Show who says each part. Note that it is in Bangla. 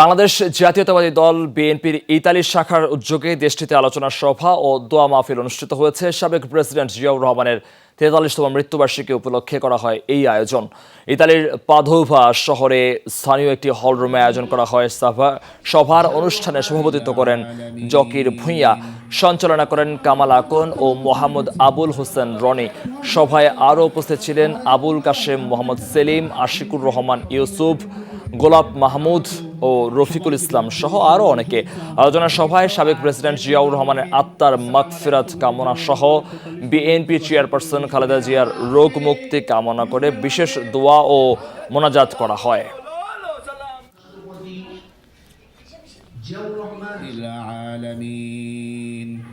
Speaker 1: বাংলাদেশ জাতীয়তাবাদী দল বিএনপির ইতালির শাখার উদ্যোগে দেশটিতে আলোচনা সভা ও দোয়া মাহফিল অনুষ্ঠিত হয়েছে। সাবেক প্রেসিডেন্ট জিয়াউর রহমানের তেতাল্লিশতম মৃত্যুবার্ষিকী উপলক্ষে করা হয় এই আয়োজন। ইতালির পাধোভা শহরে স্থানীয় একটি হলরুমে আয়োজন করা হয়। সভা, সভার অনুষ্ঠানে সভাপতিত্ব করেন জকির ভূঁইয়া, সঞ্চালনা করেন কামাল আকন ও মোহাম্মদ আবুল হোসেন রনি। সভায় আরও উপস্থিত ছিলেন আবুল কাশেম, মোহাম্মদ সেলিম, আশিকুর রহমান ইউসুফ, গোলাপ মাহমুদ ও রফিকুল ইসলাম সহ আরও অনেকে আলোচনা সভায় সাবেক প্রেসিডেন্ট জিয়াউর রহমানের আত্মার মাগফিরাত কামনা সহ বিএনপি চেয়ারপারসন খালেদা জিয়ার রোগ মুক্তি কামনা করে বিশেষ দোয়া ও মোনাজাত করা হয়
Speaker 2: العالمين